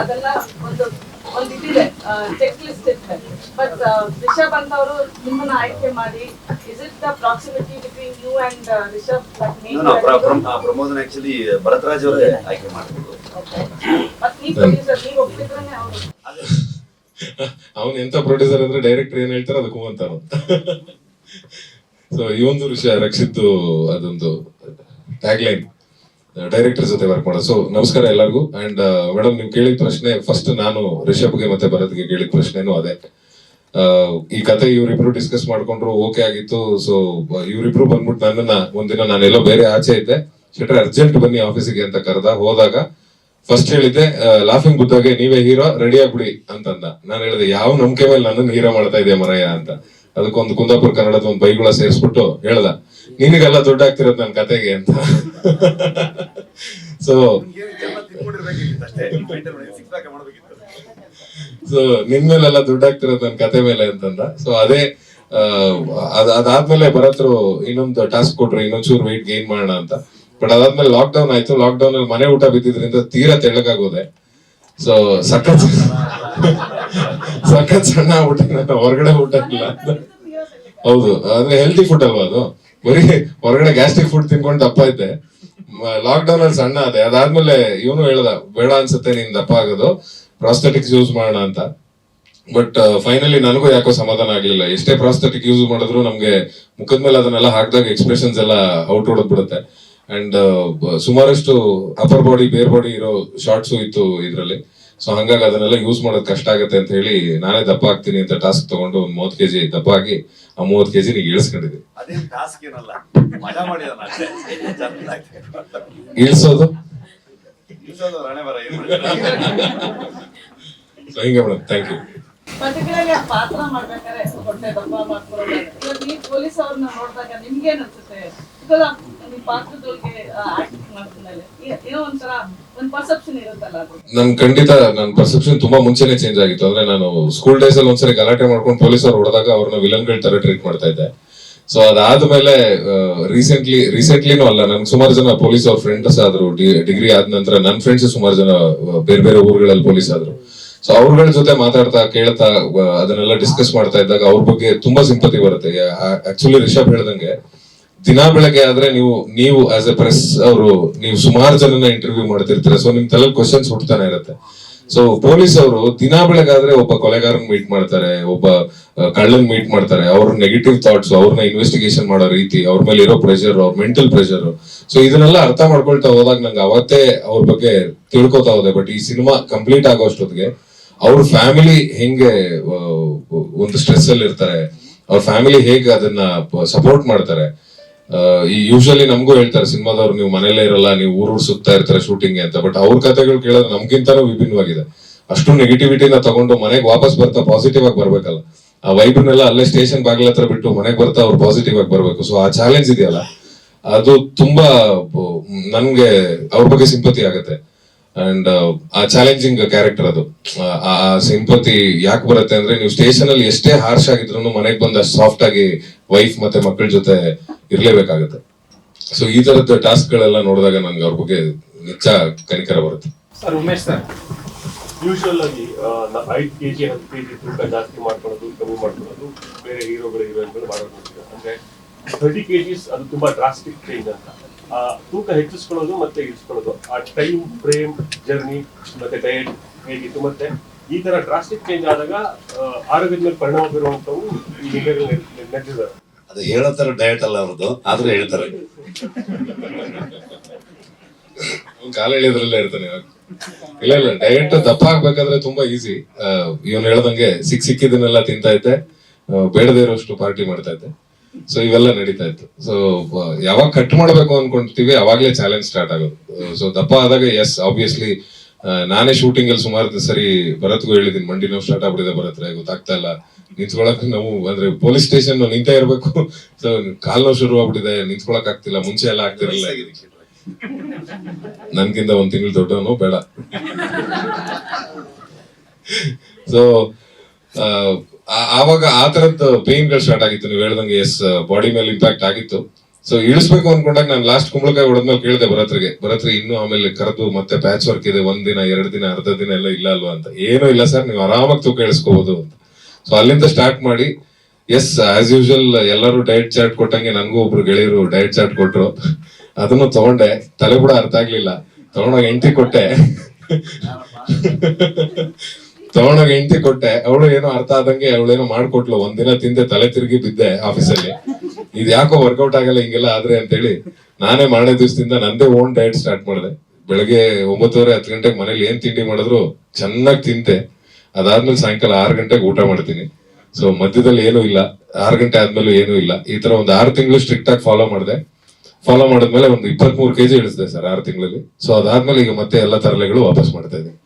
ಅದೆಲ್ಲ ಒಂದು ಒಂದು ಇದಿದೆ ಚೆಕ್ ಲಿಸ್ಟ್ ಇದೆ ಬಟ್ ರಿಷಬ್ ಅಂತ ಅವರು ನಿಮ್ಮನ್ನ ಆಯ್ಕೆ ಮಾಡಿ is it the proximity between you and Rishab ಪ್ರಮೋದನ್ actually Bharatraj ಅವರೇ ಆಯ್ಕೆ ಮಾಡಿದ್ರು. ಮತ್ ನೀವು ಪ್ರೊಡ್ಯೂಸರ್ ನೀವು ಒಪ್ಪಿದ್ರೇನೆ ಅವರು. ಅವನ್ ಎಂತ ಪ್ರೊಡ್ಯೂಸರ್ ಅಂದ್ರೆ ಡೈರೆಕ್ಟರ್ ಏನ್ ಹೇಳ್ತಾರೆ ಅದಕ್ಕೂ ಅಂತ. ಸೊ ಈ ಒಂದು ವಿಷಯ ರಕ್ಷಿತ್ತು ಅದೊಂದು ಟ್ಯಾಗ್ ಲೈನ್ ಡೈರೆಕ್ಟರ್ ಜೊತೆ ವರ್ಕ್ ಮಾಡೋದು. ಸೊ ನಮಸ್ಕಾರ ಎಲ್ಲರಿಗೂ. ಅಂಡ್ ಮೇಡಮ್ ನೀವು ಕೇಳಿದ ಪ್ರಶ್ನೆ ಫಸ್ಟ್ ನಾನು ರಿಷಬ್ಗೆ ಮತ್ತೆ ಭರತ್ಗೆ ಕೇಳಿದ ಪ್ರಶ್ನೆನೂ ಅದೇ. ಆ, ಈ ಕತೆ ಇವರಿಬ್ರು ಡಿಸ್ಕಸ್ ಮಾಡ್ಕೊಂಡ್ರು ಓಕೆ ಆಗಿತ್ತು. ಸೊ ಇವರಿಬ್ರು ಬಂದ್ಬಿಟ್ಟು ನನ್ನನ್ನ ಒಂದಿನ ನಾನೆಲ್ಲೋ ಬೇರೆ ಆಚೆ ಇದ್ದೆ. ಶೆಟ್ರೆ ಅರ್ಜೆಂಟ್ ಬನ್ನಿ ಆಫೀಸಿಗೆ ಅಂತ ಕರೆದ. ಹೋದಾಗ ಫಸ್ಟ್ ಹೇಳಿದ್ದೆ ಲಾಫಿಂಗ್ ಬುದ್ಧಾಗೆ ನೀವೇ ಹೀರೋ ರೆಡಿ ಆಗ್ಬಿಡಿ ಅಂತಂದ. ನಾನು ಹೇಳಿದೆ ಯಾವ ನಂಬಿಕೆ ಮೇಲೆ ನನ್ನನ್ನು ಹೀರೋ ಮಾಡ್ತಾ ಇದೆಯಾ ಮರಯ್ಯ ಅಂತ. ಅದಕ್ಕೊಂದು ಕುಂದಾಪುರ ಕನ್ನಡದ ಒಂದು ಬೈಗುಳ ಸೇರಿಸ್ಬಿಟ್ಟು ಹೇಳ್ದ. ನಿನಗೆಲ್ಲ ದುಡ್ಡಾಗ್ತಿರೋದು ನನ್ನ ಕತೆಗೆ ಅಂತ. ಸೊ ಸೊ ನಿನ್ ಮೇಲೆಲ್ಲ ದುಡ್ಡಾಗ್ತಿರೋದು ನನ್ನ ಕತೆ ಮೇಲೆ ಅಂತಂದ. ಸೊ ಅದೇ ಅದ್, ಅದಾದ್ಮೇಲೆ ಬರತ್ರು ಇನ್ನೊಂದು ಟಾಸ್ಕ್ ಕೊಟ್ರು, ಇನ್ನೊಂಚೂರು ವೆಯ್ಟ್ ಗೇನ್ ಮಾಡೋಣ ಅಂತ. ಬಟ್ ಅದಾದ್ಮೇಲೆ ಲಾಕ್ ಡೌನ್ ಆಯ್ತು. ಲಾಕ್ ಡೌನ್ ಅಲ್ಲಿ ಮನೆ ಊಟ ಬಿದ್ದಿದ್ರಿಂದ ತೀರಾ ತೆಳ್ಳಗಾಗೋದೆ. ಸೊ ಸಖತ್ ಸಖತ್ ಸಣ್ಣ ಊಟ, ಹೊರಗಡೆ ಊಟ ಇಲ್ಲ ಹೌದು, ಅಂದ್ರೆ ಹೆಲ್ತಿ ಫುಡ್ ಅಲ್ವಾ ಅದು? ಬರೀ ಹೊರಗಡೆ ಗ್ಯಾಸ್ಟ್ರಿಕ್ ಫುಡ್ ತಿನ್ಕೊಂಡು ದಪ್ಪ ಇದ್ದೆ. ಲಾಕ್ ಡೌನ್ ಅಲ್ಲಿ ಸಣ್ಣ ಅದೇ ಅದಾದ್ಮೇಲೆ ಇವನು ಹೇಳ್ದ, ಬೇಡ ಅನ್ಸುತ್ತೆ, ನೀನ್ ದಪ್ಪ ಆಗೋದು. ಪ್ರಾಸ್ಥೆಟಿಕ್ಸ್ ಯೂಸ್ ಮಾಡೋಣ ಅಂತ. ಬಟ್ ಫೈನಲಿ ನನಗೂ ಯಾಕೋ ಸಮಾಧಾನ ಆಗ್ಲಿಲ್ಲ. ಎಷ್ಟೇ ಪ್ರಾಸ್ಥೆಟಿಕ್ ಯೂಸ್ ಮಾಡಿದ್ರು ನಮ್ಗೆ ಮುಖದ ಮೇಲೆ ಅದನ್ನೆಲ್ಲ ಹಾಕಿದಾಗ ಎಕ್ಸ್ಪ್ರೆಷನ್ಸ್ ಎಲ್ಲ ಔಟ್ ಹೊಡೆದ್ ಬಿಡುತ್ತೆ. ಅಂಡ್ ಸುಮಾರಷ್ಟು ಅಪರ್ ಬಾಡಿ ಬೇರ್ ಬಾಡಿ ಇರೋ ಶಾರ್ಟ್ಸ್ ಇತ್ತು ಇದ್ರಲ್ಲಿ. ಸೊ ಹಂಗಾಗಿ ಅದನ್ನೆಲ್ಲ ಯೂಸ್ ಮಾಡೋದು ಕಷ್ಟ ಆಗುತ್ತೆ ಅಂತ ಹೇಳಿ ನಾನೇ ದಪ್ಪ ಆಗ್ತೀನಿ ಅಂತ ಟಾಸ್ಕ್ ತಗೊಂಡು ಒಂದ್ ಮೂವತ್ ಕೆಜಿ ದಪ್ಪ ಆಗಿ ಆ ಮೂವತ್ ಕೆಜಿ ನೀಗ ಇಳಿಸ್ಕೊಂಡಿದ್ದೆ. ಟಾಸ್ಕ್ ಏನಲ್ಲ ಮಜಾ ಮಾಡಿದಾನ ಅಷ್ಟೇ. ಚೆನ್ನಾಗಿ ಇಳಿಸೋದು? ಇಳ್ಸೋದು ಹಣೆ ಬರ ಏನ್ ಮಾಡ್ತೀರಾ? ಸೊ ಹಿಂಗೆ ಮೇಡಮ್ ಥ್ಯಾಂಕ್ ಯು ಪರ್ಟಿಕ್ಯುಲರ್ಲಿ ಆ ಪಾತ್ರ ಮಾಡ್ಬೇಕಾದ್ರೆ ಹೊಟ್ಟೆ ದಪ್ಪ ಮಾಡ್ಕೊಳ್ಳೋದು ಇವಾಗ ನೀವು ಪೊಲೀಸ್ ಅವ್ರನ್ನ ನೋಡಿದಾಗ ನಿಮ್ಗೆ ಏನ್ ಅನ್ಸುತ್ತೆ ಪಾತ್ರದೊಳಗೆ ನನ್ ಖಂಡಿತ ನನ್ನ ಪರ್ಸೆಪ್ಷನ್ ತುಂಬಾ ಮುಂಚೆನೆ ಚೇಂಜ್ ಆಗಿತ್ತು. ಅಂದ್ರೆ ನಾನು ಸ್ಕೂಲ್ ಡೇಸ್ ಅಲ್ಲಿ ಒಂದ್ಸರಿ ಗಲಾಟೆ ಮಾಡ್ಕೊಂಡು ಪೊಲೀಸ್ ಅವ್ರು ಹೊಡೆದಾಗ ಅವ್ರನ್ನ ವಿಲನ್ಗಳ ತರ ಟ್ರೀಟ್ ಮಾಡ್ತಾ ಇದ್ದೆ. ಸೊ ಅದಾದ್ಮೇಲೆ ರೀಸೆಂಟ್ಲಿ ರೀಸೆಂಟ್ಲಿನೂ ಅಲ್ಲ, ನನ್ ಸುಮಾರು ಜನ ಪೊಲೀಸ್ ಅವ್ರ ಫ್ರೆಂಡ್ಸ್ ಆದ್ರು. ಡಿಗ್ರಿ ಆದ ನಂತರ ನನ್ನ ಫ್ರೆಂಡ್ಸ್ ಸುಮಾರು ಜನ ಬೇರೆ ಬೇರೆ ಊರುಗಳಲ್ಲಿ ಪೊಲೀಸ್ ಆದ್ರು. ಸೊ ಅವ್ರಗಳ ಜೊತೆ ಮಾತಾಡ್ತಾ, ಕೇಳ್ತಾ ಅದನ್ನೆಲ್ಲ ಡಿಸ್ಕಸ್ ಮಾಡ್ತಾ ಇದ್ದಾಗ ಅವ್ರ ಬಗ್ಗೆ ತುಂಬಾ ಸಿಂಪತಿ ಬರುತ್ತೆ. ಆಕ್ಚುಲಿ ರಿಷಬ್ ಹೇಳ್ದಂಗೆ ದಿನ ಬೆಳಗ್ಗೆ ಆದ್ರೆ ನೀವು ನೀವು ಆಸ್ ಎ ಪ್ರೆಸ್ ಅವರು, ನೀವು ಸುಮಾರು ಜನನ ಇಂಟರ್ವ್ಯೂ ಮಾಡ್ತಿರ್ತೀರ ಸೊ ನಿಮ್ ತಲೆ ಕ್ವಶನ್ಸ್ ಹುಟ್ಟತಾನೆ ಇರುತ್ತೆ. ಸೊ ಪೊಲೀಸ್ ಅವರು ದಿನ ಬೆಳಗಾದ್ರೆ ಒಬ್ಬ ಕೊಲೆಗಾರನ್ ಮೀಟ್ ಮಾಡ್ತಾರೆ, ಒಬ್ಬ ಕಳ್ಳನ್ ಮೀಟ್ ಮಾಡ್ತಾರೆ, ಅವ್ರ ನೆಗೆಟಿವ್ ಥಾಟ್ಸ್ ಅವ್ರನ್ನ ಇನ್ವೆಸ್ಟಿಗೇಷನ್ ಮಾಡೋ ರೀತಿ, ಅವ್ರ ಮೇಲೆ ಇರೋ ಪ್ರೆಷರ್ ಅವ್ರ ಮೆಂಟಲ್ ಪ್ರೆಷರ್ ಸೊ ಇದನ್ನೆಲ್ಲ ಅರ್ಥ ಮಾಡ್ಕೊಳ್ತಾ ಹೋದಾಗ ನಂಗೆ ಅವತ್ತೇ ಅವ್ರ ಬಗ್ಗೆ ತಿಳ್ಕೊತಾ ಹೋದೆ ಬಟ್ ಈ ಸಿನಿಮಾ ಕಂಪ್ಲೀಟ್ ಆಗೋ ಅಷ್ಟೊತ್ತಿಗೆ ಅವ್ರ ಫ್ಯಾಮಿಲಿ ಹೆಂಗೆ ಒಂದು ಸ್ಟ್ರೆಸ್ ಅಲ್ಲಿ ಇರ್ತಾರೆ ಅವ್ರ ಫ್ಯಾಮಿಲಿ ಹೇಗೆ ಅದನ್ನ ಸಪೋರ್ಟ್ ಮಾಡ್ತಾರೆ ಈ ಯೂಶಲಿ ನಮಗೂ ಹೇಳ್ತಾರೆ, ಸಿನಿಮಾದವ್ರು ನೀವು ಮನೇಲೇ ಇರಲ್ಲ, ನೀವು ಊರೂರ್ ಸುತ್ತಾ ಇರ್ತಾರೆ ಶೂಟಿಂಗ್ ಅಂತ. ಬಟ್ ಅವ್ರ ಕಥೆಗಳು ಕೇಳೋದು ನಮ್ಗಿಂತನೂ ವಿಭಿನ್ನವಾಗಿದೆ. ಅಷ್ಟು ನೆಗೆಟಿವಿಟಿನ ತಗೊಂಡು ಮನೆಗೆ ವಾಪಸ್ ಬರ್ತಾ ಪಾಸಿಟಿವ್ ಆಗಿ ಬರ್ಬೇಕಲ್ಲ. ಆ ವೈಬ್ನೆಲ್ಲ ಅಲ್ಲೇ ಸ್ಟೇಷನ್ ಬಾಗಿಲ ಹತ್ರ ಬಿಟ್ಟು ಮನೆಗೆ ಬರ್ತಾ ಅವ್ರು ಪಾಸಿಟಿವ್ ಆಗಿ ಬರ್ಬೇಕು. ಸೊ ಆ ಚಾಲೆಂಜ್ ಇದೆಯಲ್ಲ? ಅದು ತುಂಬಾ, ನನ್ಗೆ ಅವ್ರ ಬಗ್ಗೆ ಸಿಂಪತಿ ಆಗುತ್ತೆ. ಅಂಡ್ ಆ ಚಾಲೆಂಜಿಂಗ್ ಕ್ಯಾರೆಕ್ಟರ್ ಅದು. ಆ ಸಿಂಪತಿ ಯಾಕೆ ಬರುತ್ತೆ ಅಂದ್ರೆ, ನೀವು ಸ್ಟೇಷನ್ ಅಲ್ಲಿ ಎಷ್ಟೇ ಹಾರ್ಶ್ ಆಗಿದ್ರು ಮನೆಗೆ ಬಂದ ಸಾಫ್ಟ್ ಆಗಿ ವೈಫ್ ಮತ್ತೆ ಮಕ್ಕಳ ಜೊತೆ ಇರಲೇಬೇಕಾಗುತ್ತೆ. ಸೊ ಈ ತರದ ಟಾಸ್ಕ್ ಗಳೆಲ್ಲ ನೋಡಿದಾಗ ನನ್ಗೆ ಅವ್ರ ಬಗ್ಗೆ ನಿಜ ಕನಿಕರ ಬರುತ್ತೆ. Sir Umesh sir. ಯೂಶುವಲ್ ಆಗಿ ಆ, ನ- ಐದ್ ಕೆಜಿ ಕೆ ಜಿ ತೂಕ ಜಾಸ್ತಿ ಮಾಡ್ಕೊಳ್ಳೋದು ಕಮ್ಮಿ ಮಾಡ್ಕೊಳ್ಳೋದು ಬೇರೆ ಹೀರೋಗಳು ಹೀರೋಯಿನ್ಗಳು ಮಾಡೋದು. ಅಂದ್ರೆ ಥರ್ಟಿ ಕೆಜಿಸ್ ಅದು ತುಂಬಾ ಡ್ರಾಸ್ಟಿಕ್ ಚೇಂಜ್ ಅಂತ. ಆ, ತೂಕ ಹೆಚ್ಚಿಸ್ಕೊಳ್ಳೋದು ಮತ್ತೆ ಇಳಿಸ್ಕೊಳ್ಳೋದು. ಆ ಟೈಮ್ ಫ್ರೇಮ್ ಜರ್ನಿ ಮತ್ತೆ ಡಯಟ್ ಹೇಗಿತ್ತು ಮತ್ತೆ ಈ ತರ ಡ್ರಾಸ್ಟಿಕ್ ಚೇಂಜ್ ಆದಾಗ ಆ, ಆರೋಗ್ಯದ ಮೇಲೆ ಪರಿಣಾಮ ಬೀರುವಂತವು ಈ ಅದು ಹೇಳೋ ತರ ಡಯಟ್ ಅಲ್ಲ ಅವ್ರದ್ದು ಆದ್ರೂ ಹೇಳ್ತಾರೆ. ಅವ್ನ್ ಕಾಲ ಎಳೆಯೋದ್ರಲ್ಲೇ ಇರ್ತಾನೆ ಇವಾಗ. ಇಲ್ಲ ಇಲ್ಲ ಡಯಟ್ ದಪ್ಪ ಆಗ್ಬೇಕಾದ್ರೆ ತುಂಬಾ ಈಸಿ ಇವನು ಹೇಳ್ದಂಗೆ ಸಿಕ್ ಸಿಕ್ಕಿದನ್ನೆಲ್ಲ ತಿಂತಾ ಇದ್ದೆ. ಬೇಡದೇ ಇರೋಷ್ಟು ಪಾರ್ಟಿ ಮಾಡ್ತಾ ಇದ್ದೆ. ಸೊ ಇವೆಲ್ಲ ನಡೀತಾ ಇತ್ತು. ಸೊ ಯಾವಾಗ ಕಟ್ ಮಾಡ್ಬೇಕು ಅನ್ಕೊಂತೀವಿ ಅವಾಗ್ಲೇ ಚಾಲೆಂಜ್ ಸ್ಟಾರ್ಟ್ ಆಗೋದು. ಸೊ ದಪ್ಪ ಆದಾಗ ಎಸ್ ಆಬ್ವಿಯಸ್ಲಿ ನಾನೇ ಶೂಟಿಂಗ್ ಅಲ್ಲಿ ಸುಮಾರು ಸರಿ ಭರತ್ಗೂ ಹೇಳಿದೀನಿ ಮಂಡಿ ನೋವು ಸ್ಟಾರ್ಟ್ ಆಗ್ಬಿಟ್ಟಿದೆ ಭರತ್ರೆ ಗೊತ್ತಾಗ್ತಾ ಇಲ್ಲ. ನಿಂತ್ಕೊಳಕ್ ನಾವು, ಅಂದ್ರೆ ಪೊಲೀಸ್ ಸ್ಟೇಷನ್ ನಿಂತೇ ಇರ್ಬೇಕು. ಸೊ ಕಾಲ್ ನೋವು ಶುರು ಆಗ್ಬಿಟ್ಟಿದೆ, ನಿಂತ್ಕೊಳಕ್ ಆಗ್ತಿಲ್ಲ, ಮುಂಚೆ ಎಲ್ಲ ಆಗ್ತಿರಲಿಲ್ಲ ನನ್ಗಿಂತ ಒಂದ್ ತಿಂಗಳು ದೊಡ್ಡವನು ಬೇಡ. ಸೊ ಆವಾಗ ಆ ತರದ್ ಪೇನ್ಗಳು ಸ್ಟಾರ್ಟ್ ಆಗಿತ್ತು. ನೀವು ಹೇಳ್ದಂಗೆ ಎಸ್ ಬಾಡಿ ಮೇಲೆ ಇಂಪ್ಯಾಕ್ಟ್ ಆಗಿತ್ತು. ಸೊ ಇಳಿಸ್ಬೇಕು ಅನ್ಕೊಂಡಾಗ ನಾನು ಲಾಸ್ಟ್ ಕುಂಬಳಕಾಯಿ ಹೊಡೆದ್ಮೇಲೆ ಕೇಳಿದೆ ಭರತ್ರಿಗೆ. ಭರತ್ರಿ, ಇನ್ನು ಆಮೇಲೆ ಕರೆದು ಮತ್ತೆ ಪ್ಯಾಚ್ ವರ್ಕ್ ಇದೆ, ಒಂದ್ ದಿನ, ಎರಡು ದಿನ, ಅರ್ಧ ದಿನ ಎಲ್ಲ ಇಲ್ಲ ಅಲ್ವಾ ಅಂತ. ಏನೂ ಇಲ್ಲ ಸರ್ ನೀವು ಆರಾಮಾಗಿ ತೂಕ ಇಳಿಸ್ಕೋಬಹುದು ಅಂತ. ಸೊ ಅಲ್ಲಿಂದ ಸ್ಟಾರ್ಟ್ ಮಾಡಿ ಎಸ್ ಆಸ್ ಯೂಶುವಲ್ ಎಲ್ಲರೂ ಡಯಟ್ ಚಾರ್ಟ್ ಕೊಟ್ಟಂಗೆ ನನಗೂ ಒಬ್ರು ಗೆಳೆಯರು ಡಯಟ್ ಚಾರ್ಟ್ ಕೊಟ್ರು. ಅದನ್ನು ತಗೊಂಡೆ. ತಲೆ ಕೂಡ ಅರ್ಥ ಆಗ್ಲಿಲ್ಲ. ತಗೊಂಡೋಗಿ ಎಂಟಿ ಕೊಟ್ಟೆ. ತಗೊಂಡೋಗಿ ಎಂಟಿ ಕೊಟ್ಟೆ. ಅವಳು ಏನೋ ಅರ್ಥ ಆದಂಗೆ ಅವಳೇನೋ ಮಾಡ್ಕೊಟ್ಲು. ಒಂದಿನ ತಿಂದೆ, ತಲೆ ತಿರುಗಿ ಬಿದ್ದೆ ಆಫೀಸಲ್ಲಿ ಇದು ಯಾಕೋ ವರ್ಕೌಟ್ ಆಗಲ್ಲ, ಹಿಂಗೆಲ್ಲ ಆದ್ರೆ ಅಂತೇಳಿ ನಾನೇ ಮಾರನೇ ದಿವಸದಿಂದ ನಂದೇ ಓನ್ ಡಯಟ್ ಸ್ಟಾರ್ಟ್ ಮಾಡಿದೆ. ಬೆಳಗ್ಗೆ ಒಂಬತ್ತುವರೆ, ಹತ್ತು ಗಂಟೆಗೆ ಮನೇಲಿ ಏನ್ ತಿಂಡಿ ಮಾಡಿದ್ರು, ಚೆನ್ನಾಗಿ ತಿಂತೆ. ಅದಾದ್ಮೇಲೆ ಸಾಯಂಕಾಲ ಆರು ಗಂಟೆಗೆ ಊಟ ಮಾಡ್ತೀನಿ. ಸೊ ಮಧ್ಯದಲ್ಲಿ ಏನೂ ಇಲ್ಲ. ಆರು ಗಂಟೆ ಆದ್ಮೇಲೆ ಏನೂ ಇಲ್ಲ. ಈ ತರ ಒಂದು ಆರು ತಿಂಗಳು ಸ್ಟ್ರಿಕ್ಟ್ ಆಗಿ ಫಾಲೋ ಮಾಡಿದೆ. ಫಾಲೋ ಮಾಡಿದ್ಮೇಲೆ ಒಂದು ಇಪ್ಪತ್ಮೂರು ಕೆಜಿ ಇಳಿಸಿದೆ ಸರ್, ಆರು ತಿಂಗಳಲ್ಲಿ. ಸೊ ಅದಾದ್ಮೇಲೆ ಈಗ ಮತ್ತೆ ಎಲ್ಲ ತರಲೆಗಳು ವಾಪಸ್ ಮಾಡ್ತಾ ಇದ್ದೀನಿ.